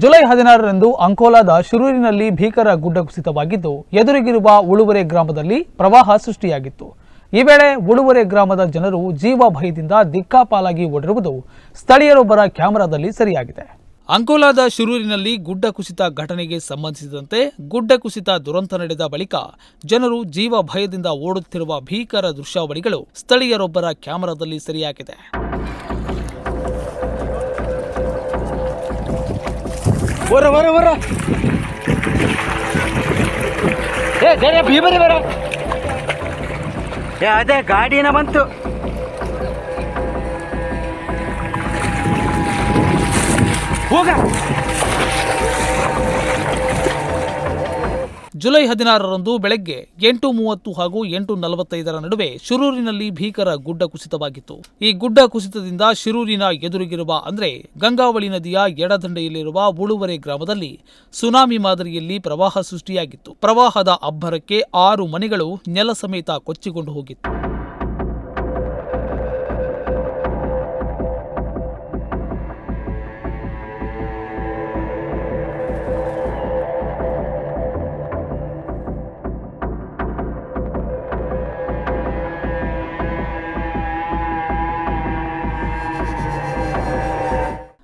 July ಹದಿನಾರರಂದು ಅಂಕೋಲಾದ ಶಿರೂರಿನಲ್ಲಿ ಭೀಕರ ಗುಡ್ಡ ಕುಸಿತವಾಗಿದ್ದು, ಎದುರಿಗಿರುವ ಉಳುವರೆ ಗ್ರಾಮದಲ್ಲಿ ಪ್ರವಾಹ ಸೃಷ್ಟಿಯಾಗಿತ್ತು. ಈ ವೇಳೆ ಉಳುವರೆ ಗ್ರಾಮದ ಜನರು ಜೀವ ಭಯದಿಂದ ದಿಕ್ಕಾಪಾಲಾಗಿ ಓಡಿರುವುದು ಸ್ಥಳೀಯರೊಬ್ಬರ ಕ್ಯಾಮೆರಾದಲ್ಲಿ ಸರಿಯಾಗಿದೆ. ಅಂಕೋಲಾದ ಶಿರೂರಿನಲ್ಲಿ ಗುಡ್ಡ ಕುಸಿತ ಘಟನೆಗೆ ಸಂಬಂಧಿಸಿದಂತೆ ಗುಡ್ಡ ಕುಸಿತ ದುರಂತ ನಡೆದ ಬಳಿಕ ಜನರು ಜೀವ ಭಯದಿಂದ ಓಡುತ್ತಿರುವ ಭೀಕರ ದೃಶ್ಯಾವಳಿಗಳು ಸ್ಥಳೀಯರೊಬ್ಬರ ಕ್ಯಾಮೆರಾದಲ್ಲಿ ಸರಿಯಾಗಿದೆ. ಬರ ಬರ ಬರ ಏ ಜನ ಬೀ ಬರಿ ಬರ. ಏ ಅದೇ ಗಾಡಿನ ಬಂತು. ಹೋಗ. ಜುಲೈ ಹದಿನಾರರಂದು ಬೆಳಗ್ಗೆ ಎಂಟು ಮೂವತ್ತು ಹಾಗೂ ಎಂಟು ನಲವತ್ತೈದರ ನಡುವೆ ಶಿರೂರಿನಲ್ಲಿ ಭೀಕರ ಗುಡ್ಡ ಕುಸಿತವಾಗಿತ್ತು. ಈ ಗುಡ್ಡ ಕುಸಿತದಿಂದ ಶಿರೂರಿನ ಎದುರಿಗಿರುವ ಅಂದ್ರೆ ಗಂಗಾವಳಿ ನದಿಯ ಎಡದಂಡೆಯಲ್ಲಿರುವ ಉಳುವರೆ ಗ್ರಾಮದಲ್ಲಿ ಸುನಾಮಿ ಮಾದರಿಯಲ್ಲಿ ಪ್ರವಾಹ ಸೃಷ್ಟಿಯಾಗಿತ್ತು. ಪ್ರವಾಹದ ಅಬ್ಬರಕ್ಕೆ ಆರು ಮನೆಗಳು ನೆಲ ಕೊಚ್ಚಿಕೊಂಡು ಹೋಗಿತ್ತು.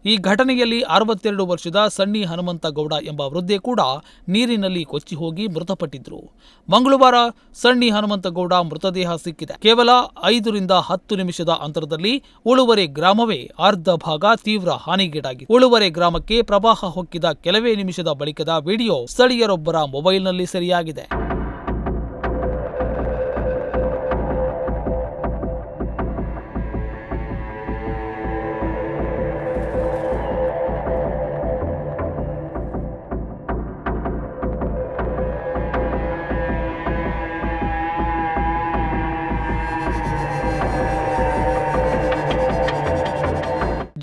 ಈ ಘಟನೆಯಲ್ಲಿ ಅರವತ್ತೆರಡು ವರ್ಷದ ಸಣ್ಣಿ ಹನುಮಂತ ಗೌಡ ಎಂಬ ವೃದ್ಧೆ ಕೂಡ ನೀರಿನಲ್ಲಿ ಕೊಚ್ಚಿ ಹೋಗಿ ಮೃತಪಟ್ಟಿದ್ರು. ಮಂಗಳವಾರ ಸಣ್ಣಿ ಹನುಮಂತಗೌಡ ಮೃತದೇಹ ಸಿಕ್ಕಿದೆ. ಕೇವಲ ಐದರಿಂದ ಹತ್ತು ನಿಮಿಷದ ಅಂತರದಲ್ಲಿ ಉಳುವರೆ ಗ್ರಾಮವೇ ಅರ್ಧ ಭಾಗ ತೀವ್ರ ಹಾನಿಗೀಡಾಗಿದೆ ಉಳುವರೆ ಗ್ರಾಮಕ್ಕೆ ಪ್ರವಾಹ ಹೊಕ್ಕಿದ ಕೆಲವೇ ನಿಮಿಷದ ಬಳಿಕದ ವಿಡಿಯೋ ಸ್ಥಳೀಯರೊಬ್ಬರ ಮೊಬೈಲ್ನಲ್ಲಿ ಸೆರೆಯಾಗಿದೆ.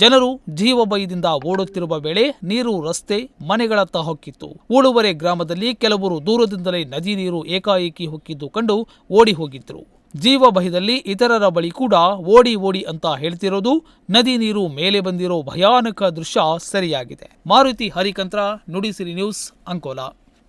ಜನರು ಜೀವಭಯದಿಂದ ಓಡುತ್ತಿರುವ ವೇಳೆ ನೀರು ರಸ್ತೆ ಮನೆಗಳತ್ತ ಹೊಕ್ಕಿತ್ತು. ಉಳುವರೆ ಗ್ರಾಮದಲ್ಲಿ ಕೆಲವರು ದೂರದಿಂದಲೇ ನದಿ ನೀರು ಏಕಾಏಕಿ ಹೊಕ್ಕಿದ್ದು ಕಂಡು ಓಡಿ ಹೋಗಿದ್ರು. ಜೀವ ಭಯದಲ್ಲಿ ಇತರರ ಬಳಿ ಕೂಡ ಓಡಿ ಓಡಿ ಅಂತ ಹೇಳ್ತಿರೋದು ನದಿ ನೀರು ಮೇಲೆ ಬಂದಿರೋ ಭಯಾನಕ ದೃಶ್ಯ ಸರಿಯಾಗಿದೆ. ಮಾರುತಿ ಹರಿಕಂತ್ರ, ನುಡಿಸಿರಿ ನ್ಯೂಸ್, ಅಂಕೋಲಾ.